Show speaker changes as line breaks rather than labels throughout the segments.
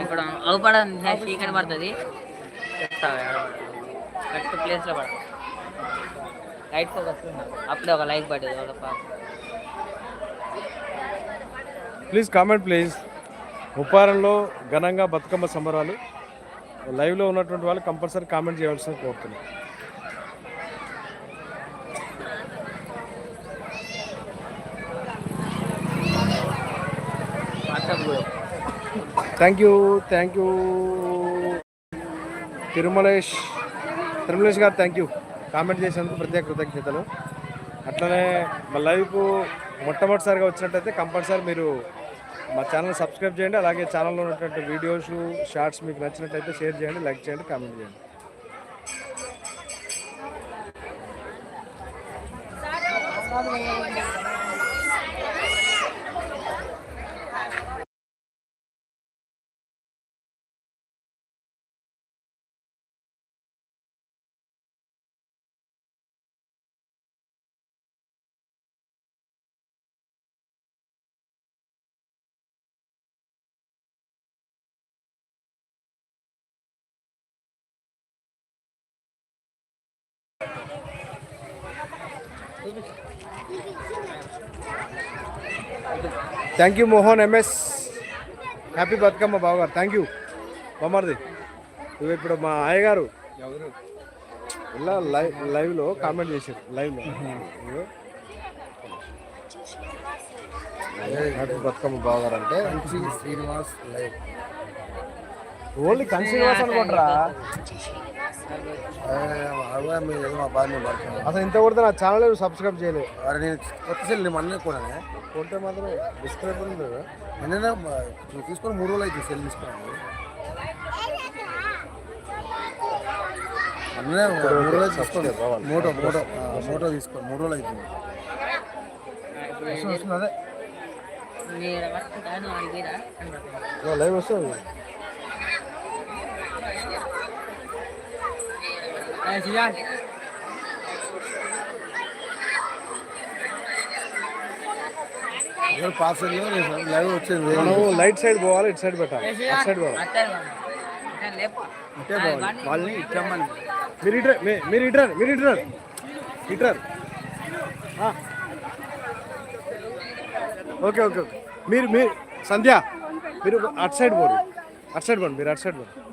ఇక్కడ అవుపడ చీకటి పడుతుంది. కరెక్ట్ ప్లేస్లో పడ. లైట్ ఫోకస్ అప్పుడే ఒక లైక్ పడ్డది ఒక
ప్లీజ్ కామెంట్ ప్లీజ్ ఉప్పారంలో ఘనంగా బతుకమ్మ సంబరాలు. లైవ్లో ఉన్నటువంటి వాళ్ళు కంపల్సరీ కామెంట్ చేయవలసిన కోరుతున్నాను
WhatsApp
thank you thank you. Tirumalesh Tirumalesh గారు థ్యాంక్ యూ. కామెంట్ చేసినందుకు ప్రత్యేక కృతజ్ఞతలు. అట్లనే మా లైవ్కు మొట్టమొదటిసారిగా వచ్చినట్టయితే కంపల్సరీ మీరు మా ఛానల్ సబ్స్క్రైబ్ చేయండి. అలాగే ఛానల్లో ఉన్నటువంటి వీడియోస్ షార్ట్స్ మీకు నచ్చినట్టయితే షేర్ చేయండి లైక్ చేయండి కామెంట్ చేయండి. Thank you Mohan MS happy Bathukamma బావగారు థ్యాంక్ యూ బొమ్మర్ది ఇవి ఇప్పుడు మా అయ్యగారు ఇలా లైవ్ లైవ్లో కామెంట్ చేశారు. లైవ్లో. హ్యాపీ బతుకమ్మ బావగారు అంటే
శ్రీనివాస్ లైవ్.
ఓన్లీ కన్సీనివాస్ అనుకుంటారా? అసలు ఇంత కూడా నా ఛానల్ సబ్స్క్రైబ్ చేయలేదు
అరే నేను కొత్త సెల్ నేను మొన్నే కూడా
కొంటే మాత్రం డిస్క్రైబ్ ఉంది
మొన్న తీసుకొని మూడు రోజులు అయితే సెల్ తీసుకున్నాను. మొన్ననే మూడు రోజులు తీసుకోండి మోటో మోటో మోటో తీసుకోండి మూడు రోజులు అవుతుంది అదే.
లైవ్ వస్తుంది.
లైవ్ వచ్చింది
మనం లైట్ సైడ్ పోవాలి ఇటు సైడ్ పెట్టాలి అటు సైడ్ పోవాలి మీరు ఇటర్ మీరు ఇటర్ మీరు ఇటర్ ఇటర్ ఓకే ఓకే ఓకే మీరు మీరు సంధ్య మీరు అటు సైడ్ పోరు అటు సైడ్ పోండి మీరు అటు సైడ్ పోండి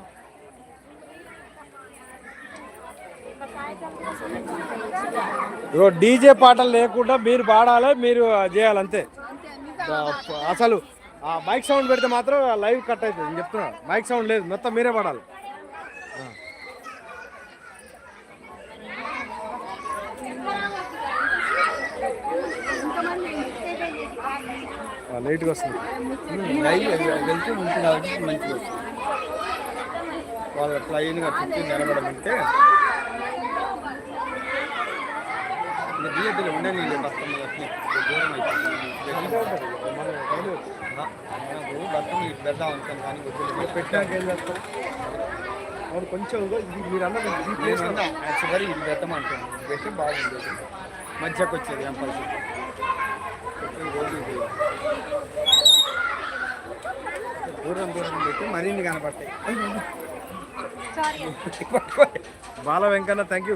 ఇగో డీజే పాటలు లేకుండా మీరు పాడాలి మీరు చేయాలి అంతే. అసలు ఆ మైక్ సౌండ్ పెడితే మాత్రం లైవ్ కట్ అవుతుంది నేను చెప్తున్నాను మైక్ సౌండ్ లేదు మొత్తం మీరే పాడాలి. లేట్గా వస్తుంది.
వస్తుంది. వాళ్ళు ప్లైన్గా చుట్టూ నిలబడమంటే దియ్యద్దులు ఉండే నీళ్ళు బతుకమ్మ దూరం అయిపోయింది బతుకమ్మ ఇటు పెడదాం అనుకున్నాను కానీ వద్దులే.
పెట్టాక ఏం చేస్తాం అవును కొంచెం ఇది మీరు అన్నది ఈ ప్లేస్
ప్లేస్ చివరి ఇది పెడతాం ఇది పెట్టి బాగుండేది మధ్యకు వచ్చేది ఎంపల్సి రోజు దూరం దూరం పెట్టి మరిన్ని కనపడతాయి
Bala Venkanna
thank you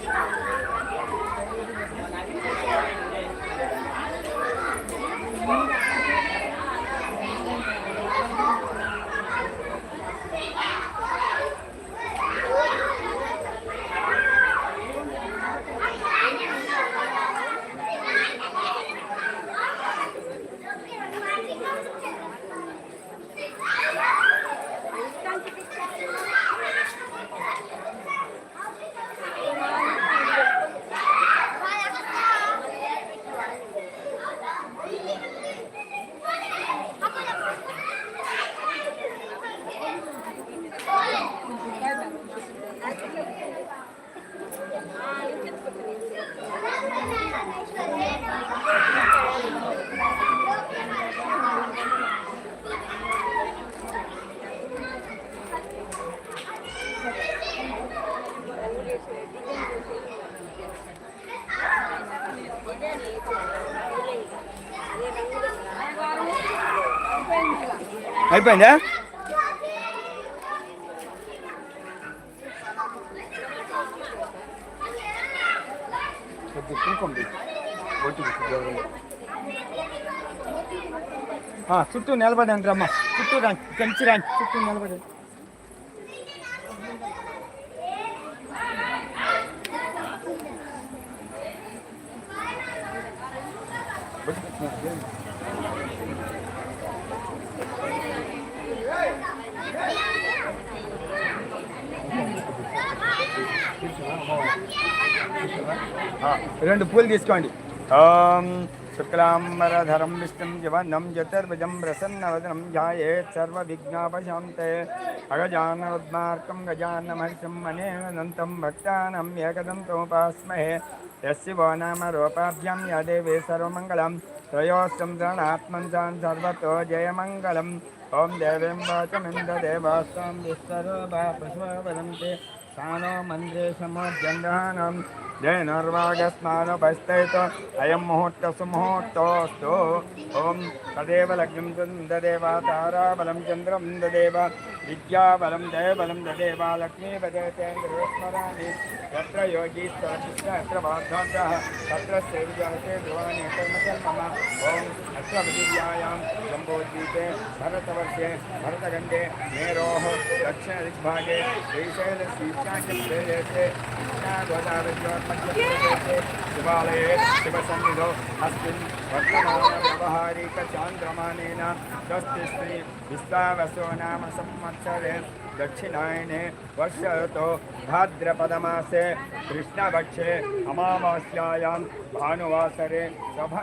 Thank you. కుంకుమ తీయి. బొట్టు చుట్టూ నిలబడండి రమ్మ చుట్టూ రండి కంచి రండి చుట్టూ నిలబడండి రెండు పూలు తీసుకోండి. ఓం శుక్లాంబరధరం విష్ణుం జవన్నం చతుర్భుజం ప్రసన్నవదనం ధ్యాయేత్ సర్వవిఘ్నాపశాంతే అగజానవద్మార్కం గజాన్నమహర్షం అనేనంతం భక్తానం ఏకదంతోపాస్మహే యస్య నామ రూపాభ్యాం యా దేవే సర్వమంగళం త్రయోస్తం ఆత్మంతాన్ సర్వతో జయమంగళం. ఓం దేవీం వాచమింద దేవాస్తం విశ్వరూపా పశువదంతే స్థానో మంత్రే సమోజంగానం धेनुर्वागस्नानुपस्थयित मुहूर्त मुहूर्तसुमुहूर्तोऽस्तु। ॐ तदेव लग्नं ददेव ताराबलं चन्द्रं ददेव विद्याबलं दयबलं ददेव लक्ष्मीपदेतेन्द्रस्मरामि यत्र योगी यत्र बाध्वान्तः तत्र सेव्यहते भरतवर्षे भरतखण्डे मेरो दक्षिण दिग्भागे शिवालये शिवसन्निधौ अस्मिन् वर्तमानव्यवहारिकचान्द्रमानेन षष्टिश्री विश्वावसो नाम संवत्सरे दक्षिणायने वर्षतो भाद्रपदमासे कृष्णपक्षे अमावास्यायां भानुवासरे सभा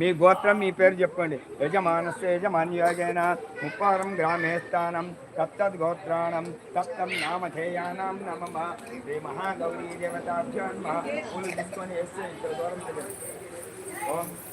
మీ గోత్రం మీ పేరు చెప్పండి యజమానస్ యజమాన్యోగేన ముప్పారం గ్రామే స్థానం. తత్తద్గోత్రాణం తప్తం నామధేయానాం నమ. శ్రీ మహాగౌరీ దేవతాభ్యాన్మ నమః. పూలు తీసుకొని వేస్తే ఇక్కడ దూరం దగ్గర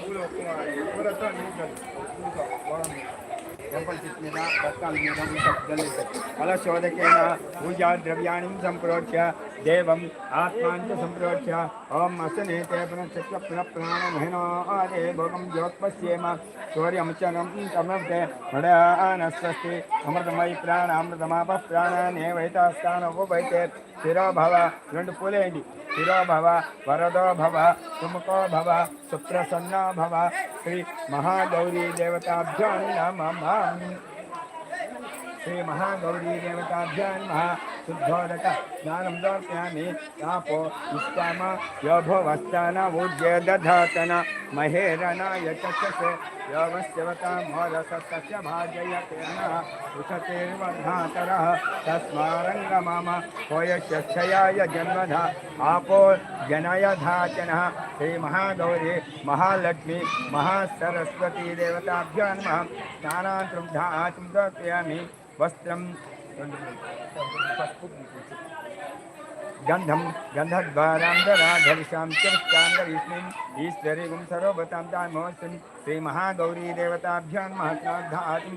ఆసమర్పయామి ఆదయో ఓం కలశం నందకుమార్యం చేస్తా ఫలశోధకేన పూజా ద్రవ్యాన్ని సంప్రోచ్య దేవం ఆత్మాన్ చ సంప్రోచ్య ఓం అసనేతే పునశ్చక్ర పునః ప్రాణమహినో ఆదే భోగం జ్యోత్పశ్యేమ సూర్యముచనం సమృద్ధే మృడానస్వస్తి అమృతమై ప్రాణామృతమాప ప్రాణానేవైతాస్థానోపైతే స్థిరో భవ రెండు పూలేయండి స్థిరో భవ వరదో భవ సుముఖో భవ సుప్రసన్నో భవ శ్రీ మహాగౌరీ దేవతాభ్యో నమః श्री महागौरी देवताभ्या महा शुद्धोदक स्नानं दापयामि तापो इष्टाम योभोवस्तान ऊर्जे दधातन महेरनाय चषस योगस्यवता मोदसस्तस्य भाजयतेर्न सुखतेर्वर्धातरः तस्मारङ्गमम। कोयश्यक्षयाय जन्मधा। आपो जनयधाचनः। श्रीमहागौरी महालक्ष्मी महासरस्वती देवताभ्यो नमः। स्नानान्तृम् दातुं दापयामि वस्त्र गंधम गन्धद्वारां दराधरिषां चरस्कान्दरीष्णीम् ईश्वरीगुं सर्वतां श्रीमहागौरीदेवताभ्यां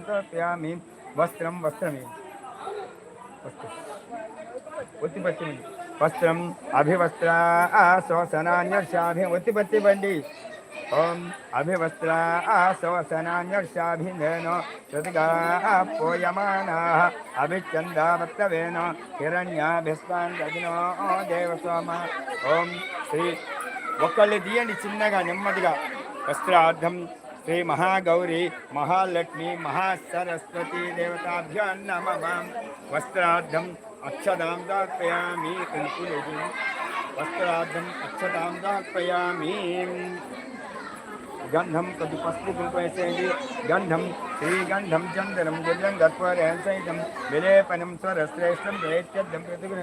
तर्पयामि वस्त्रं वस्त्रमेव। वस्त्रम् अभिवस्त्रा బండి ఓం అభివస్త్ర శోసనాన్యర్షాభినేనో శృతిగా పోయమానా అభిచందావత్తవేన హిరణ్యాభిస్వాన్ గదినో దేవసోమ ఓం శ్రీ ఒక్కళ్ళు తీయండి చిన్నగా నెమ్మదిగా వస్త్రార్థం శ్రీ మహాగౌరి మహాలక్ష్మి మహాసరస్వతి దేవతాభ్యో నమ వస్త్రార్థం అక్షదాం దార్పయామి కుంకులేజి వస్త్రార్థం అక్షతాం దార్పయామి గంధం కొద్ది పసుపు కుంకుమ వేసేయండి గంధం శ్రీగంధం చందనం దివ్యం గర్భరేణ సహితం విలేపనం స్వరశ్రేష్టం వేత్యర్థం ప్రతిగుణ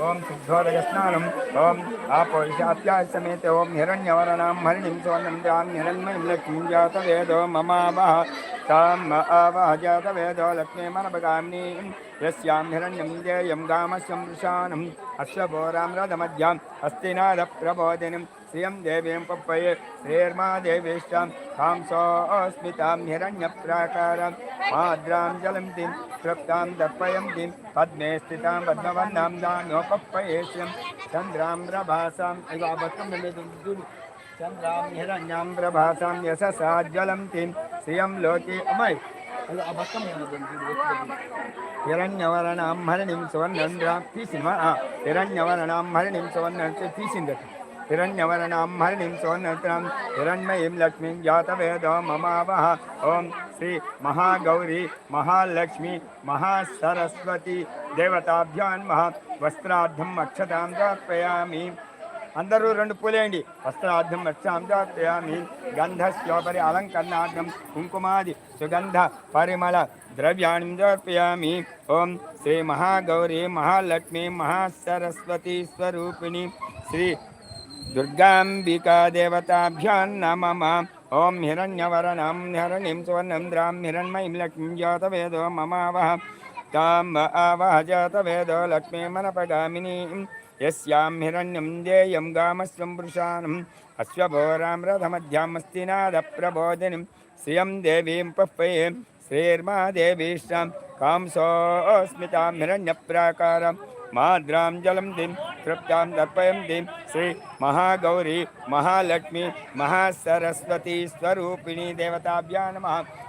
ఓం శుద్ధోదయస్నానం ఓం ఆపోషాప్యాయ ఓం హిరణ్యవరణాం హరిణిం సువర్ణం జాం హిరణ్మయం లక్ష్మీం జాత వేదో మమావహ ताम् आवाहजातवेदो लक्ष्मीमनपगाम्नीं यस्यां हिरण्यं देयं गामस्यं वृषाणम्। अस्य पोराम्रदमध्याम् अस्तिनादप्रबोधिनीं श्रियं देवीं पप्पये श्रीर्मा देवीश्चां तां सोऽस्मितां हिरण्यप्राकारां माद्रां जलन्तीं तृप्तां दर्पयन्तीं पद्मे स्थितां पद्मवन्नां दानोपप्पयेष्यं चन्द्रां रभासाम् इवापत्रं चन्द्रां हिरण्यां यशसा ज्वलन्तीं श्रियं लोके अमय हिरण्यवर्णां हरिणीं सुवर्णं राप्ति सिंह हिरण्यवर्णां जातवेद ममावह श्री महागौरी महालक्ष्मी महासरस्वती देवताभ्यान्मः वस्त्राद्धम् अक्षता మహాసరస్వతి దేవతాభ్యాన్ మహా వస్త్రార్థం అక్షతాం సమర్పయామి అందరూ రెండు పూలేయండి వస్త్రార్థం రక్షాం సమర్పయామి గంధస్యోపరి అలంకరణార్థం కుంకుమాది సుగంధ పరిమళ ద్రవ్యాణి సమర్పయామి ఓం శ్రీ మహాగౌరీ మహాలక్ష్మి మహాసరస్వతి స్వరూపిణి శ్రీ దుర్గాంబికా దేవతాభ్యాం నమమ ఓం హిరణ్యవరణం హిరణిం సువర్ణం ద్రాం హిరణ్మయీం లక్ష్మీం జాతవేదో మమావహ తాం ఆవహ జాతవేదో లక్ష్మీమనపగామినీం యస్యాం హిరణ్యం దేయం గామస్వం వృషానం అశ్వభోరాం రథమధ్యామస్తినాద ప్రబోధినిం శ్రియం దేవీం పప్పయే శ్రీర్మా దేవీష్టాం కాంసోస్మితాం హిరణ్యప్రాకారం మాద్రాం జలం దిం తృప్తాం దర్పయం దిం. శ్రీ మహాగౌరీ మహాలక్ష్మి మహాసరస్వతి స్వరూపిణి దేవతాభ్యా నమ.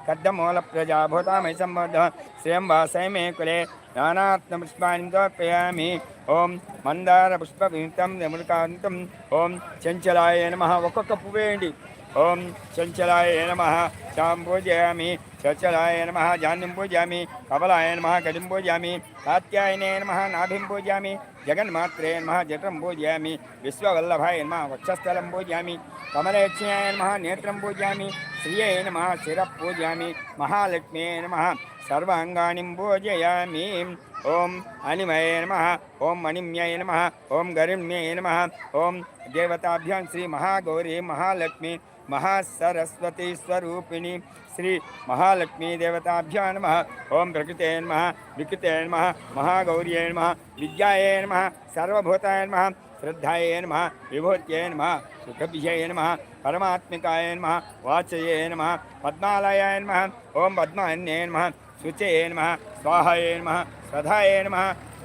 కద్దమూల ప్రజాభూతామై సంబోధ శ్రియం వాసయమే కులే నానాత్మ పుష్పాన్ని సమర్పయామి. ఓం మందార పుష్ప వినితం నిమృకాంతం ఓం చంచలాయ నమ. ఒక్కొక్క పువ్వేయండి ఓం చంచలాయ నమ. శాం పూజయామి చంచలాయ నమ జాన్యం పూజామి కబలాయ నమ గజం పూజామి కాత్యాయనే నమ నాభిం పూజామి జగన్మాత్రే నమ జటం పూజయామి విశ్వవల్లభాయ నమ వక్షస్థలం పూజయామి కమలేక్ష్యాయ నమ నేత్రం పూజయామి శ్రియే నమ శిర పూజయామి మహాలక్ష్మే నమ సర్వాంగాని పూజయామి ఓం అనిమయ నమ ఓం మణిమ్యయ నమ ఓం గరిమ్యయ నమ ఓం దేవతాభ్యాం శ్రీ మహాగౌరీ మహాలక్ష్మి మహాసరస్వతి స్వరూపిణి శ్రీ మహాలక్ష్మీ దేవతాభ్యా నమ. ఓం ప్రకృతే నమ వికృతే నమ మహాగౌర్యే నమ విద్యాయే నమ సర్వభూతాయ నమ శ్రద్ధాయే నమ విభూత్యే నమ సుఖభిజయ నమ పరమాత్మికాయ నమ వాచయే నమ పద్మాలయాయ నమ ఓం పద్మాన్యే నమ శుచయే నమ స్వాహయే నమ స్వధాయే నమ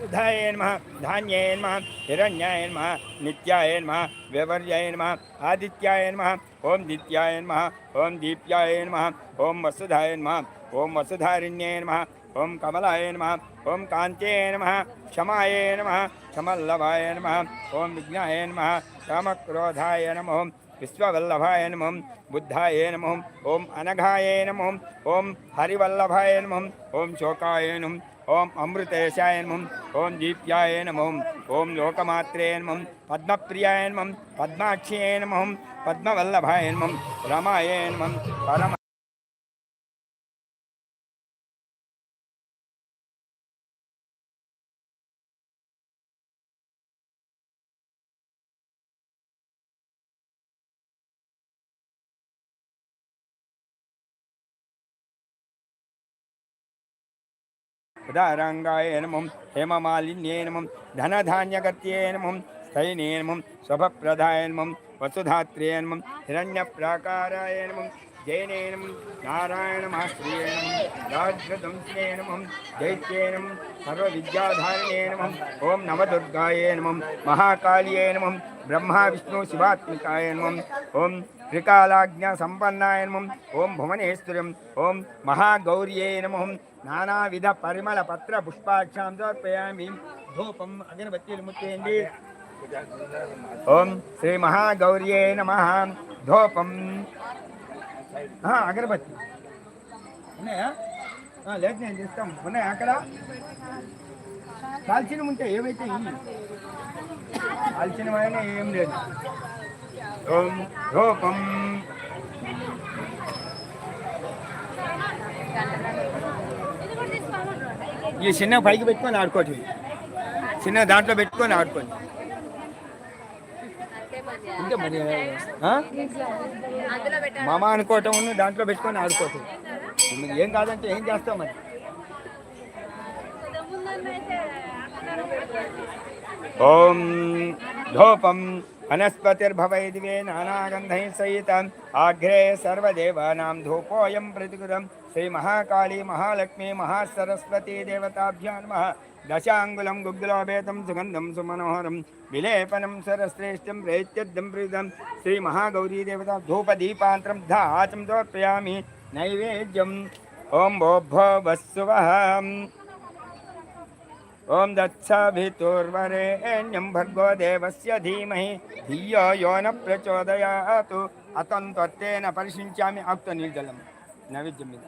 ఉధాయ నమ ధాన్యే నమ హిరణ్యాయ నమ నిత్యాయ నమ వ్యవర్యాయ నమ ఆదిత్యాయ నమ ఓం దిత్యాయ నమ ఓం దీప్యాయ నమ ఓం వసుధాయ నమ ఓం వసుధారిణ్యే నమ ఓం కమలాయ నమ ఓం కాంతే నమ క్షమాయ నమ క్షమల్లభాయ నమ ఓం విఘ్నాయ నమ కామక్రోధాయ నమో విశ్వవల్లభాయ నమో బుద్ధాయ నమో ఓం అనఘాయ నమో ఓం హరివల్లభాయ నమో ఓం శోకాయ నమో ఓం అమృతేశాయ నమం ఓం దీప్యాయ నమం ఓం లోకమాత్రే నమం పద్మప్రియాయ నమం పద్మాక్ష్యే నమం పద్మవల్లభాయ నమం రమాయ నమం పరమ ఉదారాంగాయ నమం హేమమాలిన్యే నమం ధనధాన్యగత్యే నమం స్థైనే నమం శుభప్రదాయ నమం వసుధాత్రే నమం హిరణ్యప్రాకారాయ నమం జైనే నమం నారాయణమాశ్రియే నమం రాజ్యదంశ్యే ఓం నవదుర్గాయే నమం మహాకాళియే నమం బ్రహ్మ విష్ణు శివాత్మికాయ నమం ఓం త్రికాలాజ్ఞ సంపన్నాయ నమం ఓం భువనేశ్వరం. ఓం మహాగౌర్యే నమం. నానావిధ పరిమళ పత్ర పుష్పాక్షాం సమర్పయామి. ధూపం అగరబత్తీలు ముట్టేయండి ఓం శ్రీ మహాగౌర్యే నమ. ధూపం. అగరబత్తి. ఉన్నాయా? లేదు నేను చేస్తాం. ఉన్నాయా అక్కడ? కాల్చిన ఉంటే ఏమైతే ఇవి కాల్చినవైనా ఏం లేదు. ఓం రూపం ఈ చిన్న పైకి పెట్టుకొని ఆడుకోవచ్చు చిన్న దాంట్లో పెట్టుకొని ఆడుకోండి. ఇంకా మరి? మామ అనుకోవటం ఉన్న దాంట్లో పెట్టుకొని ఆడుకోవచ్చు ఏం కాదంటే ఏం చేస్తాం మరి? ఓం ధూపం. वनस्पतिर्भवैदिवे नानागन्धैः सहितम् आग्रे सर्वदेवानां धूपोऽयं प्रतिकृतं श्रीमहाकाली महालक्ष्मी महासरस्वती दशांगुम नमः। दशाङ्गुलं सुमनोहर सुगन्धं सुमनोहरं विलेपनं सरश्रेष्ठं श्री प्रीतं श्रीमहागौरीदेवता धूपदीपान्तरं धाचं समर्पयामि नैवेद्यम्। ॐ भो वः ఓం దత్సభితుర్వరేణ్యం భర్గో దేవస్య ధీమహి. ధియో యో న ప్రచోదయాతు. అతం త్వత్తేన పరిశించామి. ఆక్త నిర్జలం నైవేద్యం మీద.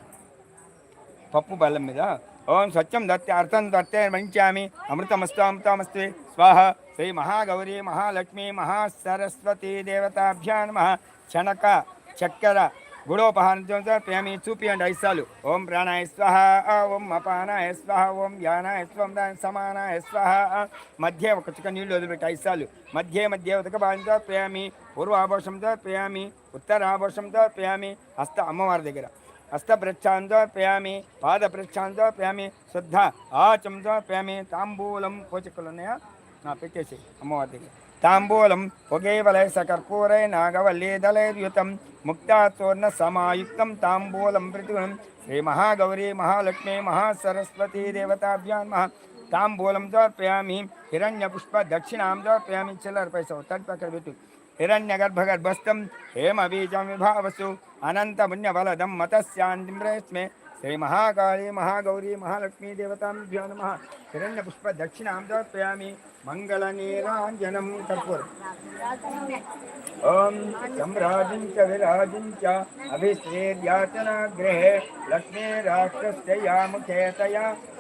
పప్పు బలం మీద. ఓం సత్యం దత్తే అర్థం దత్తే మంచామి అమృతమస్తు అమృతమస్తు స్వాహ. శ్రీ మహాగౌరీ మహాలక్ష్మి మహాసరస్వతీ దేవతాభ్యా నమ. చనక చక్కెర గుడోపహారం ప్రేమి చూపియండి ఐసాలు ఓం ప్రాణాయ స్వహ ఓం అపానాయ స్వహ ఓం యానాయ స్వం దాని సమానాయ స్వహ. మధ్య ఒక చిక్క నీళ్ళు వదిలిపెట్టి ఐసాలు మధ్య మధ్య ఉదక భాగంతో ప్రేమి పూర్వాభోషంతో ప్రేమి ఉత్తరాభోషంతో ప్రేమి హస్త అమ్మవారి దగ్గర. హస్తప్రచ్ఛాంతో ప్రేమి పాదప్రచ్ఛాంతో ప్రేమి శుద్ధ ఆచంతో ప్రేమి తాంబూలం పోచక్కలు ఉన్నాయా? నా పెట్టేసి అమ్మవారి దగ్గర. ताम्बूलं पुगेवलै सकर्पूरै नागवल्लीदलैर्युतं मुक्तात्सोर्णसमायुक्तं ताम्बूलं श्री श्रीमहागौरी महालक्ष्मी महासरस्वती देवताभ्यां महा ताम्बूलं समर्पयामि हिरण्यपुष्पदक्षिणां समर्पयामि चिल्लर्पैसौ तत्प्रकर्तु हेम बीज विभावसु। अनन्तपुण्यफलदं मतस्यान्तिं श्री महाकाली महागौरी महालक्ष्मी देवता नम हिरण्यपुष्प दक्षिणां समर्पयामि मङ्गलनीराञ्जनं कर्पूर ॐ सम्राजिं च विराजिं च लक्ष्मी राक्षस्य या मुखे तया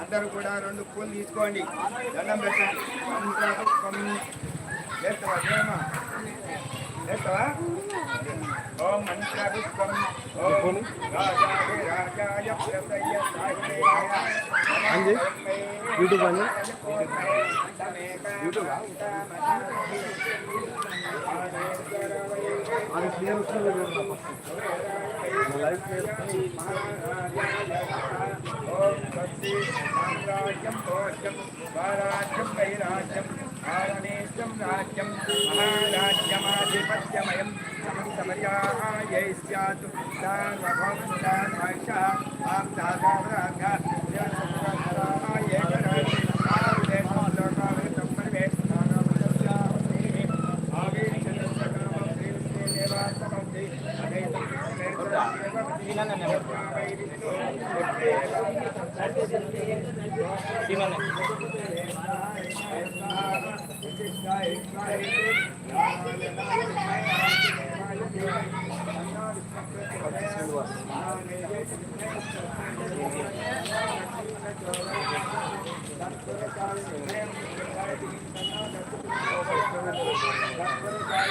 అందరూ కూడా రెండు పూలు తీసుకోండి దండం పెట్టండి ॐ मन्त्रविश्वम् ॐ राजाधिराजाय प्रदय साहिदेवाय ਹਾਂਜੀ YouTube ਬੰਦ
YouTube आज क्लियर उसमें लगे हैं लाइव क्लियर
ओम सत्य साम्राज्यम भोज्यम स्वराज्यम महिराज्यम భారదేశం రాజ్యం మహారాజ్యమాధిపత్యమయం సమర్యాయ స్యాత్ సార్వభౌమస్థానాక్ష ఆప్తాయ Gimana?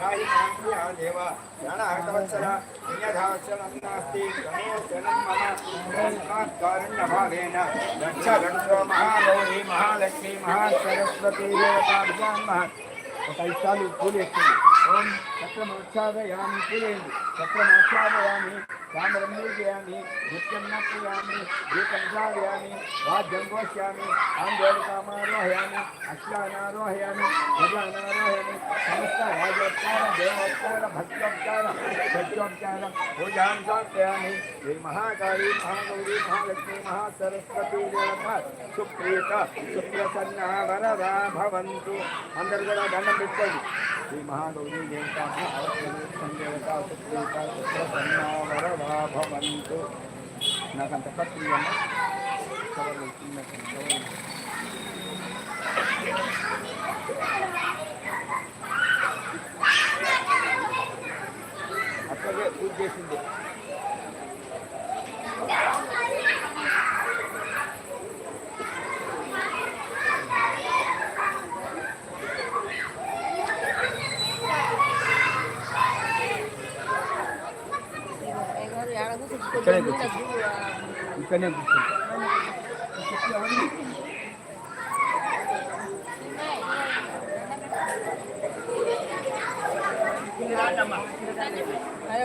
నాహి కాంతి ఆ దేవ జన హతవత్సల పుణ్యధావత్సలం నాస్తి తమో జనం మమ కారుణ్యభావేన రక్ష గణో మహాగౌరీ మహాలక్ష్మి మహాసరస్వతి దేవతాభ్యాం మహా ఒక ఇష్టాలు పూలు ఎత్తుంది ఓం చక్రమోక్షాదయామి పూలేంది చక్రమోక్షాదయామి చామరం పూజయామి నృత్యం నర్తయామి గీతం శ్రావయామి వాద్యం ఘోష్యామి ఆందోళకామారోహయామి అశ్వానారోహయామి గజానారోహయామి సమస్త రాజోపచార దేవోపచార భక్తోపచార సత్యోపచార పూజాం సమర్పయామి శ్రీ మహాకాళీ మహాగౌరీ మహాలక్ష్మి మహాసరస్వతి దేవత సుప్రీత సుప్రసన్న వరదా భవంతు అందరు కూడా దండం పెట్టుకోండి శ్రీ మహాగౌరీ దేవత దేవత సుప్రీత సుప్రసన్న వరదా భవంతు నాకంత కత్తి అమ్మ కవర్లు అట్లాగే పూజ చేసింది. ఇక్కడే కూర్చో. ఇక్కడనే కూర్చుంటా
అరే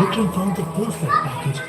You can find the perfect package.